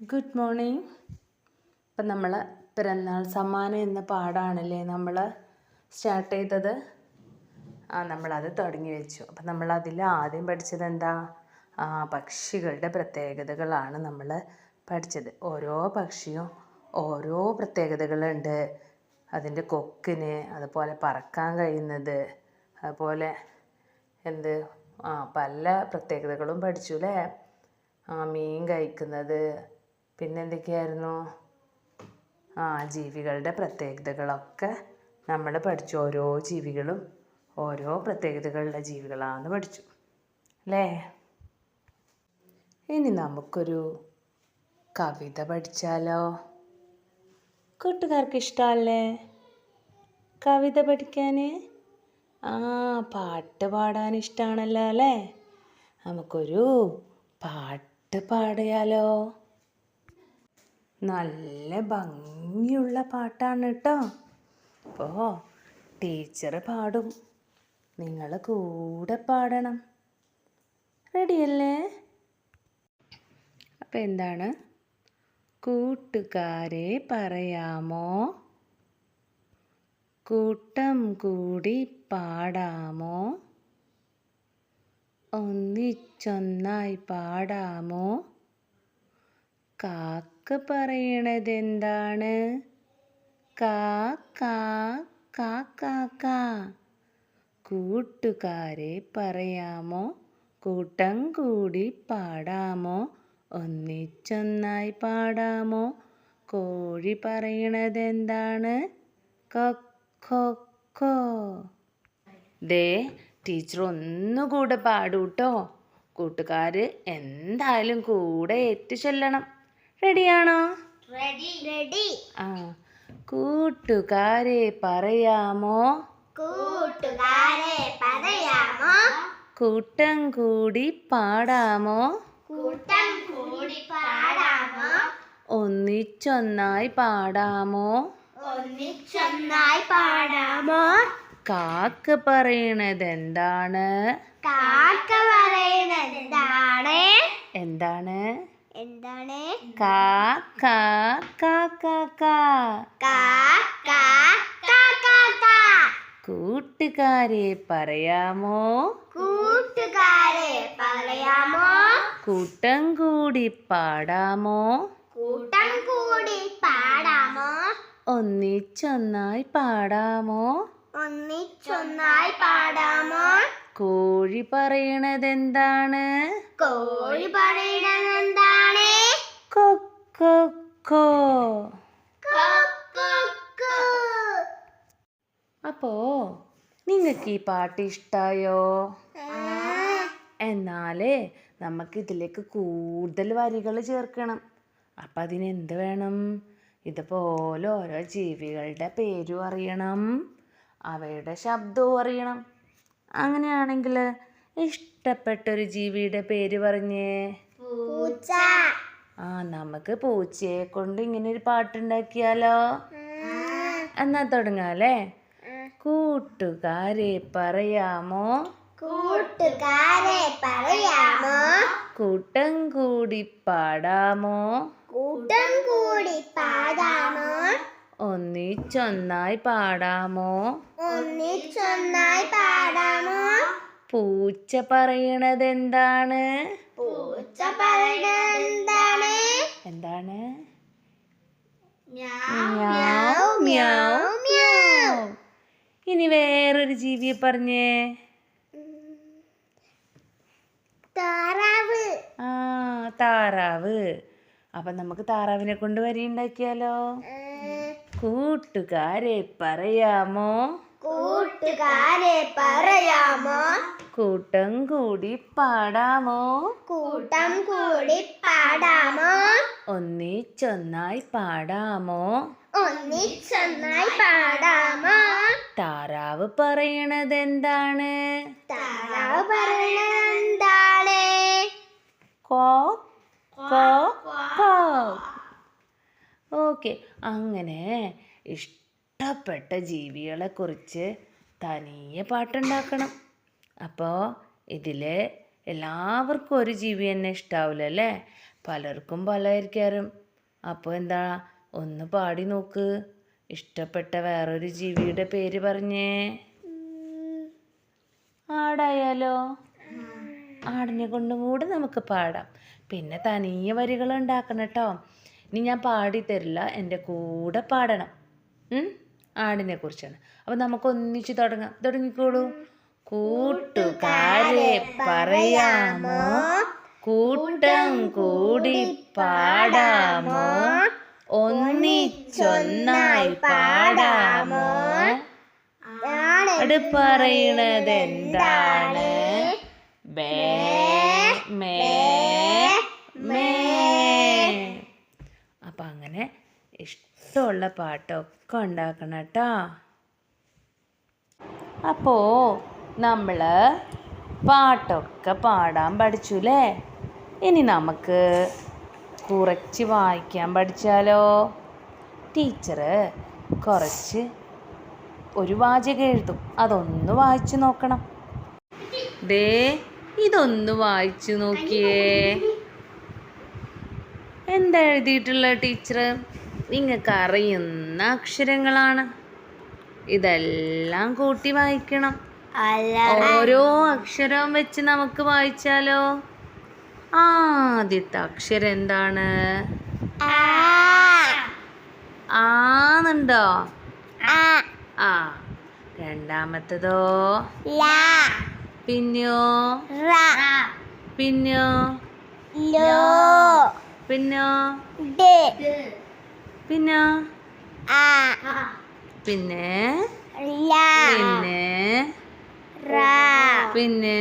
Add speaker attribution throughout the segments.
Speaker 1: Good morning ഇപ്പം നമ്മൾ പിറന്നാൾ സമ്മാനം എന്ന പാടാണല്ലേ നമ്മൾ സ്റ്റാർട്ട് ചെയ്തത്? ആ നമ്മളത് തുടങ്ങി വെച്ചു. അപ്പം നമ്മൾ അതിൽ ആദ്യം പഠിച്ചത് എന്താ? പക്ഷികളുടെ പ്രത്യേകതകളാണ് നമ്മൾ പഠിച്ചത്. ഓരോ പക്ഷിയും ഓരോ പ്രത്യേകതകളുണ്ട്. അതിന്റെ കൊക്കിന് അതുപോലെ പറക്കാൻ കഴിയുന്നത് അതുപോലെ എന്ത്? ആ പല പ്രത്യേകതകളും പഠിച്ചു അല്ലേ? ആ മീൻ കഴിക്കുന്നത് പിന്നെ എന്തൊക്കെയായിരുന്നു ആ ജീവികളുടെ പ്രത്യേകതകളൊക്കെ നമ്മൾ പഠിച്ചു. ഓരോ ജീവികളും ഓരോ പ്രത്യേകതകളുള്ള ജീവികളാണെന്ന് പഠിച്ചു. അല്ലേ? ഇനി നമുക്കൊരു കവിത പഠിച്ചാലോ? കൂട്ടുകാർക്ക് ഇഷ്ടമല്ലേ കവിത പഠിക്കാൻ ആ പാട്ട് പാടാൻ ഇഷ്ടമാണല്ലോ അല്ലേ? നമുക്കൊരു പാട്ട് പാടിയാലോ? നല്ല ഭംഗിയുള്ള പാട്ടാണ് കേട്ടോ അപ്പോൾ ടീച്ചർ പാടും. നിങ്ങൾ കൂടെ പാടണം. റെഡിയല്ലേ? അപ്പോൾ എന്താണ്? കൂട്ടുകാരെ പറയാമോ? കൂട്ടം കൂടി പാടാമോ? ഒന്നിച്ചൊന്നായി പാടാമോ? കാക്ക പറയണതെന്താണ്? കാ കാ കാ കാ കാ. കൂട്ടുകാരെ പറയാമോ? കൂട്ടം കൂടി പാടാമോ? ഒന്നിച്ചൊന്നായി പാടാമോ? കോഴി പറയണതെന്താണ്? കൊക്കോ ദേ ടീച്ചർ ഒന്നുകൂടെ പാടൂട്ടോ. കൂട്ടുകാർ എന്തായാലും കൂടെ ഏറ്റു ചൊല്ലണം റെഡിയാണോ
Speaker 2: റെഡി റെഡി
Speaker 1: ആ കൂട്ടുകാരെ പറയാമോ?
Speaker 2: കൂട്ടുകാരെ പറയാമോ?
Speaker 1: കൂട്ടം കൂടി പാടാമോ?
Speaker 2: കൂട്ടം കൂടി പാടാമോ?
Speaker 1: ഒന്നിച്ചൊന്നായി പാടാമോ?
Speaker 2: ഒന്നിച്ചൊന്നായി പാടാമോ?
Speaker 1: കാക്ക പറയണത് എന്താണ്
Speaker 2: കാക്ക പറയണത് എന്താണ്
Speaker 1: എന്താണ്?
Speaker 2: എന്താണ്?
Speaker 1: കാ കാ കാ കാ കാ.
Speaker 2: കാ കാ കാ കാ കാ
Speaker 1: കൂട്ടുകാരെ പറയാമോ?
Speaker 2: കൂട്ടുകാരെ പറയാമോ?
Speaker 1: കൂട്ടം കൂടി പാടാമോ?
Speaker 2: കൂട്ടം കൂടി പാടാമോ?
Speaker 1: ഒന്നിച്ചൊന്നായി പാടാമോ?
Speaker 2: ഒന്നിച്ചൊന്നായി പാടാമോ?
Speaker 1: കോഴി പറയണത് എന്താണ്
Speaker 2: കോഴി പറയുന്നത് എന്താണ്
Speaker 1: കൊക്കോ. അപ്പോ നിങ്ങൾക്ക് ഈ പാട്ട് ഇഷ്ടായോ? എന്നാലേ നമുക്ക് ഇതിലേക്ക് കൂടുതൽ വരികൾ ചേർക്കണം. അപ്പം അതിനെന്ത് വേണം? ഇതുപോലെ ഓരോ ജീവികളുടെ പേരും അറിയണം. അവയുടെ ശബ്ദവും അറിയണം. അങ്ങനെയാണെങ്കിൽ ഇഷ്ടപ്പെട്ടൊരു ജീവിയുടെ പേര് പറഞ്ഞേ.
Speaker 2: പൂച്ച.
Speaker 1: ആ നമുക്ക് പൂച്ചയെ കൊണ്ട് ഇങ്ങനെ ഒരു പാട്ടുണ്ടാക്കിയാലോ? എന്നാ തുടങ്ങാല്ലേ? കൂട്ടുകാരെ പറയാമോ?
Speaker 2: കൂട്ടുകാരെ പറയാമോ?
Speaker 1: കൂട്ടം കൂടി പാടാമോ?
Speaker 2: കൂട്ടം കൂടി പാടാമോ?
Speaker 1: ഒന്നിച്ചൊന്നായി പാടാമോ?
Speaker 2: ഒന്നിച്ചൊന്നായി പാടാമോ?
Speaker 1: പൂച്ച പറയണത് എന്താണ്
Speaker 2: പൂച്ച പറയണത് എന്താണ്
Speaker 1: എന്താണ്
Speaker 2: മ്യാവ്, മ്യാവ്, മ്യാവ്.
Speaker 1: ഇനി വേറൊരു ജീവിയെ പറഞ്ഞേ.
Speaker 2: താറാവ്.
Speaker 1: ആ താറാവ്. അപ്പം നമുക്ക് താറാവിനെ കൊണ്ട് വരി ഉണ്ടാക്കിയാലോ? കൂട്ടുകാരെ പറയാമോ?
Speaker 2: കൂട്ടുകാരെ പറയാമോ?
Speaker 1: കൂട്ടം കൂടി പാടാമോ?
Speaker 2: കൂട്ടം കൂടി പാടാമോ?
Speaker 1: ഒന്നിച്ചൊന്നായി പാടാമോ?
Speaker 2: ഒന്നിച്ചൊന്നായി പാടാമോ?
Speaker 1: താറാവ് പറയണത് എന്താണ്
Speaker 2: താറാവ് പറയുന്നത് എന്താണ്
Speaker 1: കോ കോ കോ. ഓക്കെ അങ്ങനെ ഇഷ്ടപ്പെട്ട ജീവികളെ കുറിച്ച് തനിയെ പാട്ടുണ്ടാക്കണം. അപ്പോൾ ഇതിൽ എല്ലാവർക്കും ഒരു ജീവി തന്നെ ഇഷ്ടാവില്ല അല്ലേ പലർക്കും പലയിരിക്കാരും അപ്പോൾ എന്താ ഒന്ന് പാടി നോക്ക്. ഇഷ്ടപ്പെട്ട വേറൊരു ജീവിയുടെ പേര് പറഞ്ഞേ. ആടായാലോ? ആടിനെ കൊണ്ടും കൂടെ നമുക്ക് പാടാം. പിന്നെ തനിയ വരികൾ ഉണ്ടാക്കണം കേട്ടോ ഇനി ഞാൻ പാടി തരില്ല എന്റെ കൂടെ പാടണം? ആടിനെ കുറിച്ചാണ്. അപ്പം നമുക്ക് ഒന്നിച്ച് തുടങ്ങാം. തുടങ്ങിക്കോളൂ. കൂട്ടുകാരെ പറയാമോ? കൂട്ടം കൂടി പാടാമോ? ഒന്നിച്ചൊന്നായി പാടാമോ? അത് പറയണത് എന്താണ് ബേ മേ മേ. അപ്പം അങ്ങനെ ഇഷ്ടമുള്ള പാട്ടൊക്കെ ഉണ്ടാക്കണം കേട്ടോ. അപ്പോൾ നമ്മൾ പാട്ടൊക്കെ പാടാൻ പഠിച്ചു അല്ലേ ഇനി നമുക്ക് കുറച്ച് വായിക്കാൻ പഠിച്ചാലോ? ടീച്ചറ് കുറച്ച് ഒരു വാചകം എഴുതും. അതൊന്ന് വായിച്ചു നോക്കണം. ദേ ഇതൊന്ന് വായിച്ചു നോക്കിയേ. എന്താ എഴുതിയിട്ടുള്ള ടീച്ചർ നിങ്ങൾക്ക് അറിയുന്ന അക്ഷരങ്ങളാണ്. ഇതെല്ലാം കൂട്ടി വായിക്കണം. ഓരോ അക്ഷരവും വെച്ച് നമുക്ക് വായിച്ചാലോ? ആദ്യത്തെ അക്ഷരം എന്താണ് ആന്നുണ്ടോ? ആ. രണ്ടാമത്തതോ? പിന്നെയോ? പിന്നെയോ? പിന്നോ? പിന്നോ പിന്നെ? പിന്നെ പിന്നെ?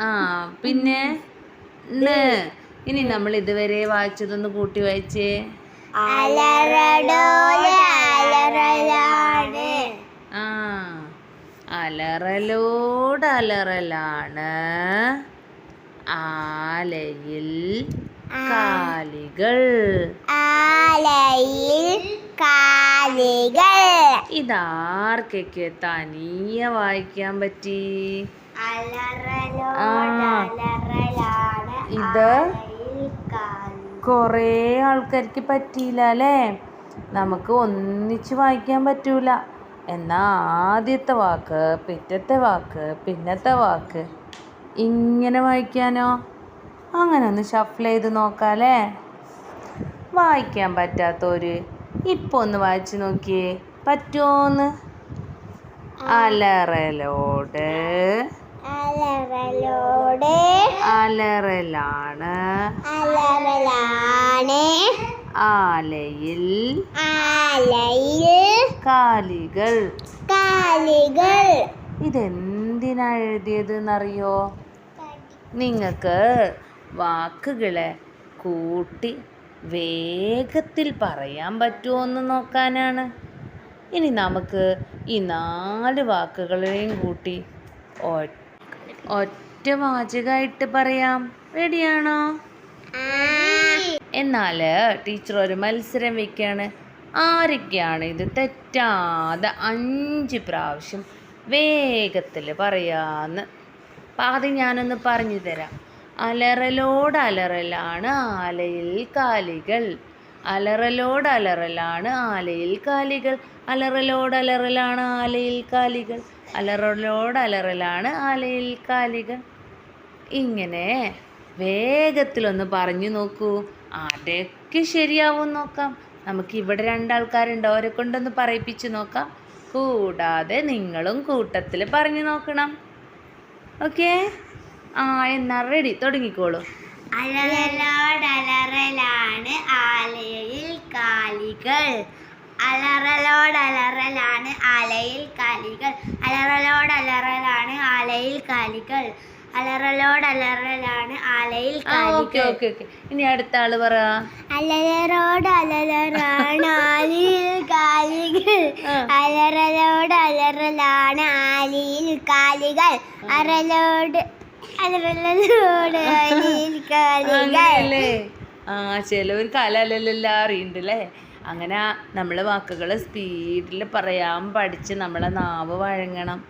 Speaker 1: ആ പിന്നെ ണ് ഇനി നമ്മൾ ഇതുവരെ വായിച്ചതൊന്ന് കൂട്ടി വായിച്ചേ. ആ അലറലോട് അലറലാണ്. ആലയിൽ കാലികൾ.
Speaker 2: ആലയിൽ കാലികൾ.
Speaker 1: ഇതാർക്കൊക്കെ തനിയെ വായിക്കാൻ പറ്റി? ഇത് കുറേ ആൾക്കാർക്ക് പറ്റിയില്ല അല്ലേ? നമുക്ക് ഒന്നിച്ച് വായിക്കാൻ പറ്റൂല. എന്നാ ആദ്യത്തെ വാക്ക് പിറ്റത്തെ വാക്ക് പിന്നത്തെ വാക്ക്. ഇങ്ങനെ വായിക്കാനോ? അങ്ങനെ ഒന്ന് ഷഫിൾ ചെയ്ത് നോക്കാല്ലേ വായിക്കാൻ പറ്റാത്തവര് ഇപ്പോൾ ഒന്ന് വായിച്ചു നോക്കിയേ പറ്റുമോന്ന് അലറലോട്.
Speaker 2: അലറലോട്.
Speaker 1: അലറലാണ്.
Speaker 2: അലറലാണ്.
Speaker 1: ആലയിൽ.
Speaker 2: ആലയിൽ.
Speaker 1: കാലികൾ.
Speaker 2: കാലികൾ.
Speaker 1: ഇതെന്തിനാ എഴുതിയത് എന്നറിയോ നിങ്ങൾക്ക് വാക്കുകളെ കൂട്ടി വേഗത്തിൽ പറയാൻ പറ്റുമോ എന്ന് നോക്കാനാണ്. ഇനി നമുക്ക് ഈ നാല് വാക്കുകളെയും കൂട്ടി ഒ- ഒറ്റ വാചകമായിട്ട് പറയാം. റെഡിയാണോ എന്നാൽ ടീച്ചർ ഒരു മത്സരം വെക്കുകയാണ് ആരൊക്കെയാണ് ഇത് തെറ്റാതെ അഞ്ച് പ്രാവശ്യം വേഗത്തിൽ പറയാന്ന്. അപ്പം ആദ്യം ഞാനൊന്ന് പറഞ്ഞു തരാം. അലറലോട് അലറലാണ് ആലയിൽ കാലികൾ. അലറലോട് അലറലാണ് ആലയിൽ കാലികൾ. അലറലോടലറലാണ് ആലയിൽ കാലികൾ. അലറലോടലറലാണ് ആലയിൽ കാലികൾ. ഇങ്ങനെ വേഗത്തിലൊന്ന് പറഞ്ഞു നോക്കൂ. ആരുടെയൊക്കെ ശരിയാവും നോക്കാം. നമുക്ക് ഇവിടെ രണ്ടാൾക്കാരുണ്ട്? അവരെ കൊണ്ടൊന്ന് പറയിപ്പിച്ച് നോക്കാം. കൂടാതെ നിങ്ങളും കൂട്ടത്തിൽ പറഞ്ഞു നോക്കണം. ഓക്കേ? ആ എന്നാൽ റെഡി തുടങ്ങിക്കോളൂ.
Speaker 2: അലറലോട് അലറലാണ് ആലയിൽ കാലികൾ. അലറലോടലറലാണ് ആലയിൽ കാലികൾ. അലറലോടലറലാണ് ആലയിൽ കാലികൾ. അലറലോടലറലാണ് ആലയിൽ
Speaker 1: ഓക്കെ ഓക്കെ ഓക്കെ. ഇനി അടുത്ത ആൾ പറ.
Speaker 2: അലറോട് അലറാണ് ആലിയിൽ കാലികൾ. അലറലോടലറലാണ് ആലിയിൽ കാലികൾ. അരലോട്
Speaker 1: അങ്ങനെയല്ലേ? ആ ചിലവർക്ക് അലലലെല്ലാം അറിയണ്ടല്ലേ? അങ്ങനെ നമ്മൾ വാക്കുകൾ സ്പീഡിൽ പറയാൻ പഠിച്ച് നമ്മളെ നാവ് വഴങ്ങണം.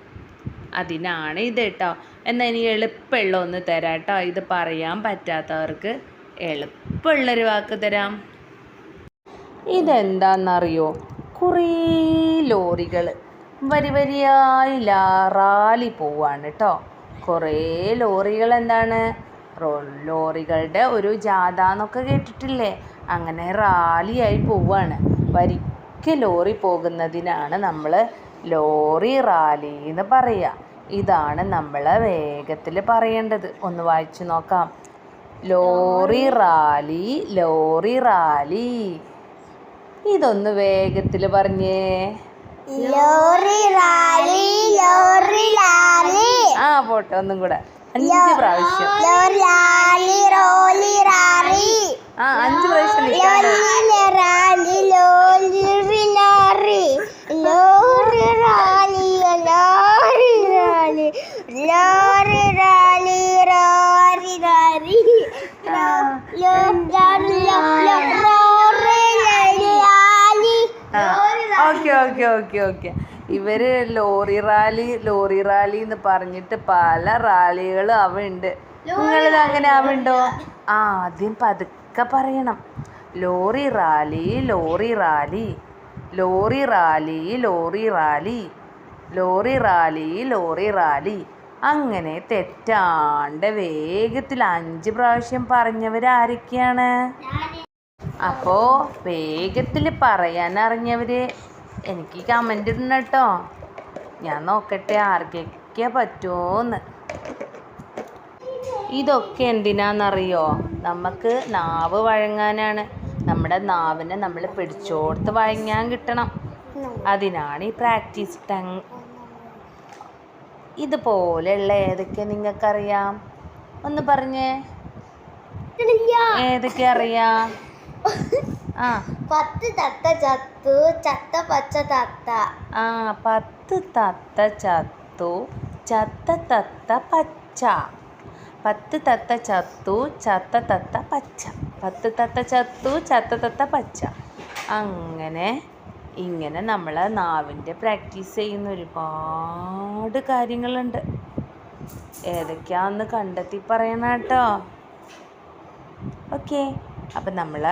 Speaker 1: അതിനാണ് ഇത് കേട്ടോ എന്നാൽ ഇനി എളുപ്പമുള്ള ഒന്ന് തരാം കേട്ടോ ഇത് പറയാൻ പറ്റാത്തവർക്ക് എളുപ്പമുള്ളൊരു വാക്ക് തരാം. ഇതെന്താണെന്നറിയോ കുറേ ലോറികൾ വരി വരിയായി ലാറാലി പോവാണ് കേട്ടോ കുറേ ലോറികൾ എന്താണ് റോ- ലോറികളുടെ ഒരു ജാഥ എന്നൊക്കെ കേട്ടിട്ടില്ലേ? അങ്ങനെ റാലിയായി പോവാണ്. വരിക്ക് ലോറി പോകുന്നതിനാണ് നമ്മൾ ലോറി റാലി എന്ന് പറയുക ഇതാണ് നമ്മൾ വേഗത്തിൽ പറയേണ്ടത്. ഒന്ന് വായിച്ചു നോക്കാം. Lorry rally lorry rally. ഇതൊന്ന് വേഗത്തിൽ പറഞ്ഞേ.
Speaker 2: ലോറി റാലി ലോറി ലാലി.
Speaker 1: ആ പോട്ടെ ഒന്നും കൂടെ. അഞ്ച് പ്രാവശ്യം.
Speaker 2: ലോറി ലാലി റോലി.
Speaker 1: ആ അഞ്ച് പ്രാവശ്യം
Speaker 2: റാലി.
Speaker 1: Okay okay. ഇവർ ലോറി റാലി ലോറി റാലി എന്ന് പറഞ്ഞിട്ട് പല റാലികളും അവണ്ട് നിങ്ങളിത് അങ്ങനെ ആവുണ്ടോ ആ ആദ്യം പതുക്കെ പറയണം. Lorry rally lorry rally lorry rally lorry rally lorry rally lorry rally. അങ്ങനെ തെറ്റാണ്ട വേഗത്തിൽ അഞ്ച് പ്രാവശ്യം പറഞ്ഞവരാരൊക്കെയാണ്? അപ്പോ വേഗത്തിൽ പറയാൻ അറിഞ്ഞവര് എനിക്ക് കമന്റ് ഇടണം കേട്ടോ. ഞാൻ നോക്കട്ടെ ആർക്കൊക്കെ പറ്റുമോന്ന് ഇതൊക്കെ എന്തിനാണെന്നറിയോ നമുക്ക് നാവ് വഴങ്ങാനാണ്. നമ്മുടെ നാവിനെ നമ്മൾ പിടിച്ചോടുത്ത് വഴങ്ങാൻ കിട്ടണം. അതിനാണ് ഈ പ്രാക്ടീസ് ടങ്. ഇതുപോലെയുള്ള ഏതൊക്കെ നിങ്ങൾക്കറിയാം? ഒന്ന് പറഞ്ഞേ. ഏതൊക്കെ അറിയാം?
Speaker 2: പത്ത് തത്ത ചത്തു ചത്ത പച്ച തത്ത.
Speaker 1: ആ പത്ത് തത്ത ചത്തു ചത്ത തത്ത പച്ച. പത്ത് തത്ത ചത്തു ചത്ത തത്ത പച്ച. പത്ത് തത്ത ചത്തു ചത്ത തത്ത പച്ച. അങ്ങനെ ഇങ്ങനെ നമ്മൾ നാവിന്റെ പ്രാക്ടീസ് ചെയ്യുന്ന ഒരുപാട് കാര്യങ്ങളുണ്ട്. ഏതൊക്കെയാന്ന് കണ്ടെത്തി പറയണം കേട്ടോ ഓക്കെ അപ്പം നമ്മൾ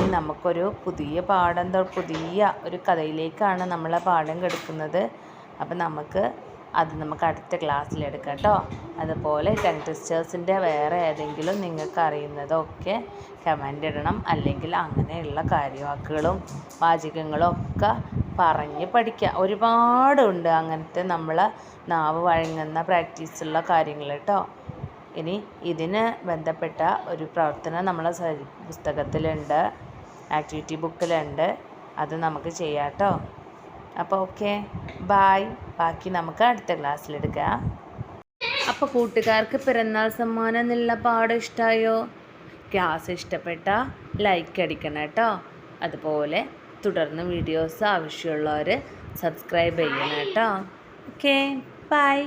Speaker 1: ഇനി നമുക്കൊരു പുതിയ പാഠം പുതിയ ഒരു കഥയിലേക്കാണ് നമ്മളെ പാഠം കെടുക്കുന്നത്. അപ്പം നമുക്ക് അത് നമുക്ക് അടുത്ത ക്ലാസ്സിൽ എടുക്കാം കേട്ടോ. അതുപോലെ ടങ് ടെസ്റ്റേഴ്സിന്റെ വേറെ ഏതെങ്കിലും നിങ്ങൾക്ക് അറിയുന്നതൊക്കെ കമന്റ് ഇടണം. അല്ലെങ്കിൽ അങ്ങനെയുള്ള കാര്യവാക്കുകളും വാചകങ്ങളും ഒക്കെ പറഞ്ഞ് പഠിക്കുക ഒരുപാടുണ്ട് അങ്ങനത്തെ നമ്മൾ നാവ് വഴങ്ങുന്ന പ്രാക്ടീസുള്ള കാര്യങ്ങൾ കേട്ടോ. ഇനി ഇതിന് ബന്ധപ്പെട്ട ഒരു പ്രവർത്തനം നമ്മളെ പുസ്തകത്തിലുണ്ട്. ആക്ടിവിറ്റി ബുക്കിലുണ്ട് അത് നമുക്ക് ചെയ്യാം കേട്ടോ അപ്പോൾ ഓക്കെ ബായ് ബാക്കി നമുക്ക് അടുത്ത ക്ലാസ്സിലെടുക്കാം അപ്പോൾ കൂട്ടുകാർക്ക് പിറന്നാൾ സമ്മാനം എന്നുള്ള പാഠം ഇഷ്ടമായോ ക്ലാസ് ഇഷ്ടപ്പെട്ട ലൈക്ക് അടിക്കണം കേട്ടോ. അതുപോലെ തുടർന്ന് വീഡിയോസ് ആവശ്യമുള്ളവർ സബ്സ്ക്രൈബ് ചെയ്യണം കേട്ടോ. Okay bye